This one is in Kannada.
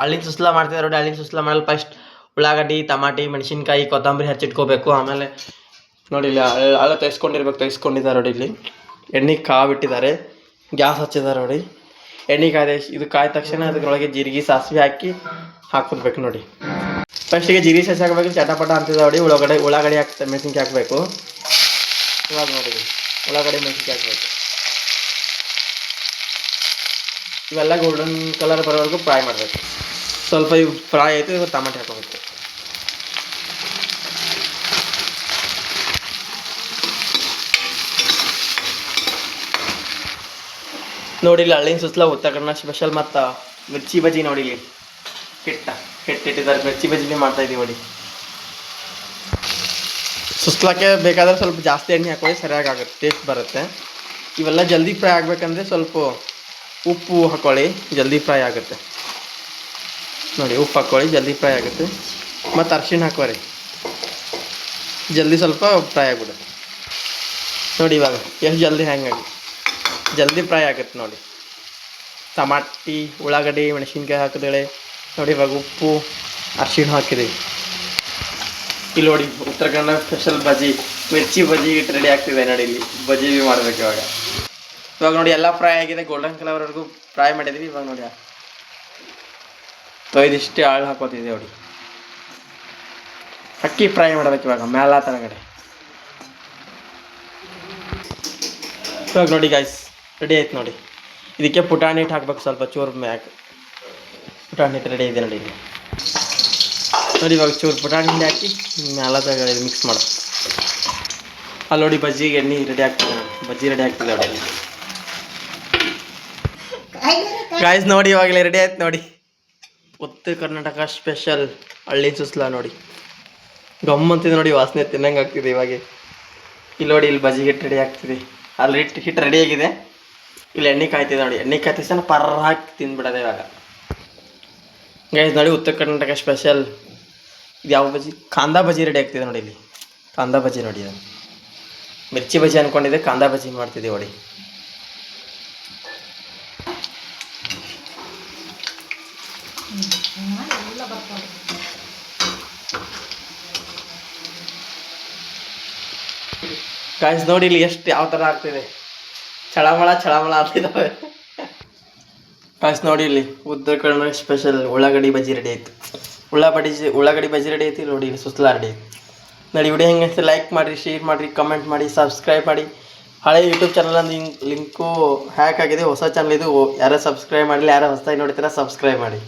ಹಳ್ಳಿನ ಸುಸ್ಲಾ ಮಾಡ್ತಿದ್ದಾರೆ ನೋಡಿ ಹಳ್ಳಿ ಸುಸ್ಲಾ ಮಾಡಲು ಫಸ್ಟ್ ಉಳ್ಳಾಗಡ್ಡಿ, ಟಮಾಟಿ, ಮೆಣಸಿನ್ಕಾಯಿ, ಕೊತ್ತಂಬರಿ ಹಚ್ಚಿಟ್ಕೋಬೇಕು ಆಮೇಲೆ ನೋಡಿ ಇಲ್ಲಿ ಹಳ ತೈಸ್ಕೊಂಡಿರ್ಬೇಕು ತೆಗೆಸ್ಕೊಂಡಿದ್ದಾರೆ ನೋಡಿ ಇಲ್ಲಿ. ಎಣ್ಣೆ ಕಾವಿಟ್ಟಿದ್ದಾರೆ ಗ್ಯಾಸ್ ಹಚ್ಚಿದ್ದಾರೆ ನೋಡಿ. ಎಣ್ಣೆ ಕಾಯ್ದೆ, ಇದು ಕಾಯ್ದ ತಕ್ಷಣ ಅದರೊಳಗೆ ಜೀರಿಗೆ, ಸಾಸಿವೆ ಹಾಕಿ ಹಾಕ್ಬಿಡ್ಬೇಕು ನೋಡಿ. ಫಸ್ಟಿಗೆ ಜೀರಿಗೆ ಸಾಸಿ ಹಾಕಬೇಕು, ಚಟಪಟ ಅಂತಿದೆ ನೋಡಿ. ಉಳ್ಳಾಗಡೆ ಉಳ್ಳಾಗಡ್ಡಿ ಹಾಕ್ತಾರೆ ಮೆಣಸಿನ್ಕಾಯಿ ಹಾಕಬೇಕು. ಇವಾಗ ನೋಡಿ, ಉಳ್ಳಾಗಡ್ಡೆ, ಮೆಣಸಿನ್ಕಾಯಿ ಹಾಕಬೇಕು. ಇವೆಲ್ಲ ಗೋಲ್ಡನ್ ಕಲರ್ ಬರೋವರೆಗೂ ಫ್ರೈ ಮಾಡಬೇಕು. ಸ್ವಲ್ಪ ಇವು ಫ್ರೈ ಆಯಿತು ಇವಾಗ ಟಮಾಟೆ ಹಾಕೋಬೇಕು ನೋಡಿಲ್ಲ ಹಳ್ಳಿನ ಸುತ್ತಲ ಉತ್ತರ ಕನ್ನಡ ಸ್ಪೆಷಲ್ ಮತ್ತು ಮಿರ್ಚಿ ಬಜ್ಜಿ ಇಲ್ಲಿ. ಹಿಟ್ಟು ಇಟ್ಟಿದ್ದಾರೆ ಮಿರ್ಚಿ ಬಜ್ಜಿ ಮಾಡ್ತಾ ಇದೀವಿ ನೋಡಿ. ಸುಸ್ಲಾಕ್ಕೆ ಬೇಕಾದ್ರೆ ಸ್ವಲ್ಪ ಜಾಸ್ತಿ ಎಣ್ಣೆ ಹಾಕೊಳ್ಳಿ ಸರಿಯಾಗಿ ಆಗುತ್ತೆ ಟೇಸ್ಟ್ ಬರುತ್ತೆ. ಇವೆಲ್ಲ ಜಲ್ದಿ ಫ್ರೈ ಆಗಬೇಕಂದ್ರೆ ಸ್ವಲ್ಪ ಉಪ್ಪು ಹಾಕೊಳ್ಳಿ, ಜಲ್ದಿ ಫ್ರೈ ಆಗುತ್ತೆ. ನೋಡಿ, ಉಪ್ಪು ಹಾಕೊಳ್ಳಿ, ಜಲ್ದಿ ಫ್ರೈ ಆಗುತ್ತೆ. ಮತ್ತು ಅರ್ಶಿಣ ಹಾಕೋರಿ ಜಲ್ದಿ ಸ್ವಲ್ಪ ಫ್ರೈ ಆಗಿಬಿಡುತ್ತೆ. ನೋಡಿ ಇವಾಗ, ಎಷ್ಟು ಜಲ್ದಿ ಆಗಿ. ಜಲ್ದಿ ಫ್ರೈ ಆಗುತ್ತೆ ನೋಡಿ. ಟಮಾಟಿ, ಉಳ್ಳಾಗಡ್ಡಿ, ಮೆಣಸಿನ್ಕಾಯಿ ಹಾಕಿದೇಳೆ ನೋಡಿ ಇವಾಗ ಉಪ್ಪು, ಅರ್ಶಿಣ ಹಾಕಿದ್ದೀವಿ. ಇಲ್ಲಿ ನೋಡಿ ಉತ್ತರ ಕನ್ನಡ ಸ್ಪೆಷಲ್ ಬಜಿ ಮಿರ್ಚಿ ಬಜಿ ರೆಡಿ ಆಗ್ತಿದೆ ನೋಡಿ ಇಲ್ಲಿ. ಬಜಿ ಮಾಡ್ಬೇಕು ಇವಾಗ. ಇವಾಗ ನೋಡಿ ಎಲ್ಲ ಫ್ರೈ ಆಗಿದೆ. ಗೋಲ್ಡನ್ ಕಲರ್ವರೆಗೂ ಫ್ರೈ ಮಾಡಿದೀವಿ. ಇವಾಗ ನೋಡಿ ತೊಯ್ದಿಷ್ಟೇ ಆಳು ಹಾಕೋತಿದ್ದೆ ನೋಡಿ. ಅಕ್ಕಿ ಫ್ರೈ ಮಾಡ್ಬೇಕು ಇವಾಗ ಮೇಲ ತರಗಡೆ ಇವಾಗ ನೋಡಿ ಗಾಯ್ಸ್ ರೆಡಿ ಆಯ್ತು ನೋಡಿ. ಇದಕ್ಕೆ ಪುಟಾಣಿ ಹಿಟ್ಟು ಹಾಕ್ಬೇಕು, ಸ್ವಲ್ಪ ಚೂರು ಮ್ಯಾಕ್ ಪುಟಾಣಿ ಹಿಟ್ಟು ರೆಡಿ ಇದೆ ನೋಡಿ ನೋಡಿ ಇವಾಗ ಚೂರು ಪುಟಾಣಿ ಹಿಂಡಿ ಹಾಕಿ ಮ್ಯಾಲದಾಗ ಮಿಕ್ಸ್ ಮಾಡಿ ಅಲ್ಲಿ ನೋಡಿ ಬಜ್ಜಿಗೆ ಎಣ್ಣೆ ರೆಡಿ ಆಗ್ತದೆ. ಬಜ್ಜಿ ರೆಡಿ ಆಗ್ತದೆ ನೋಡಿ. ಗಾಯ್ಸ್ ನೋಡಿ, ಇವಾಗಲೇ ರೆಡಿ ಆಯ್ತು ನೋಡಿ. ಉತ್ತರ ಕರ್ನಾಟಕ ಸ್ಪೆಷಲ್ ಹಳ್ಳಿ ಸುಸ್ಲಾ ನೋಡಿ. ಗಮ್ಮಂತಿದೆ ನೋಡಿ, ವಾಸನೆ ತಿನ್ನಂಗೆ ಆಗ್ತಿದೆ ಇವಾಗ. ಇಲ್ಲಿ ನೋಡಿ, ಇಲ್ಲಿ ಬಜ್ಜಿ ಹಿಟ್ಟು ರೆಡಿ ಆಗ್ತಿದೆ. ಅಲ್ಲಿ ಹಿಟ್ಟು ಹಿಟ್ಟು ರೆಡಿ ಆಗಿದೆ. ಇಲ್ಲಿ ಎಣ್ಣೆ ಕಾಯ್ತಿದೆ ನೋಡಿ. ಎಣ್ಣೆ ತಕ್ಷಣ ಪರ್ರ ಹಾಕಿ ತಿಂದ್ಬಿಡೋದೆ ಇವಾಗ. ಗೈಸ್ ನೋಡಿ, ಉತ್ತರ ಕರ್ನಾಟಕ ಸ್ಪೆಷಲ್ ಇದು ಯಾವ ಬಜ್ಜಿ? ಕಾಂದಾ ಬಜಿ ರೆಡಿ ಆಗ್ತಿದೆ ನೋಡಿ ಇಲ್ಲಿ. ಕಾಂದಾ ಬಜಿ ನೋಡಿ ಮಿರ್ಚಿ ಬಜ್ಜಿ ಅಂದ್ಕೊಂಡಿದ್ದೆ ಕಾಂದಾ ಬಜಿ ಮಾಡ್ತಿದ್ದೆ ನೋಡಿ. ಗಾಯ್ಸ್ ನೋಡಿ ಇಲ್ಲಿ ಎಷ್ಟು ಯಾವ ಥರ ಆಗ್ತಿದೆ. ಚಳಮಳ ಚಳಮಳ ಆಗ್ತಿದ್ದಾವೆ ಗಾಯ್ಸ್ ನೋಡಿ ಇಲ್ಲಿ ಉದ್ದ ಕನ್ನಡ ಸ್ಪೆಷಲ್ ಉಳ್ಳಾಗಡ್ಡಿ ಬಜ್ಜಿ ರೆಡಿ ಆಯ್ತು. ಉಳ್ಳಾಗಡ್ಡಿ ಉಳ್ಳಾಗಡ್ಡಿ ಬಜ್ಜಿ ರೆಡಿ ಐತಿ ನೋಡಿ ಇಲ್ಲಿ ಸುಸ್ಲಾ ರೆಡಿ ಐತಿ ನೋಡಿ ವಿಡಿಯೋ ಹೆಂಗೆ ಲೈಕ್ ಮಾಡಿರಿ ಶೇರ್ ಮಾಡಿರಿ ಕಮೆಂಟ್ ಮಾಡಿ ಸಬ್ಸ್ಕ್ರೈಬ್ ಮಾಡಿ. ಹಳೆ ಯೂಟ್ಯೂಬ್ ಚಾನಲ್ ಲಿಂಕು ಹ್ಯಾಕ್ ಆಗಿದೆ, ಹೊಸ ಚಾನಲ್ ಇದು. ಯಾರೋ ಸಬ್ಸ್ಕ್ರೈಬ್ ಮಾಡಲಿ ಯಾರೋ ಹೊಸದಾಗಿ ನೋಡ್ತೀರಾ ಸಬ್ಸ್ಕ್ರೈಬ್ ಮಾಡಿ.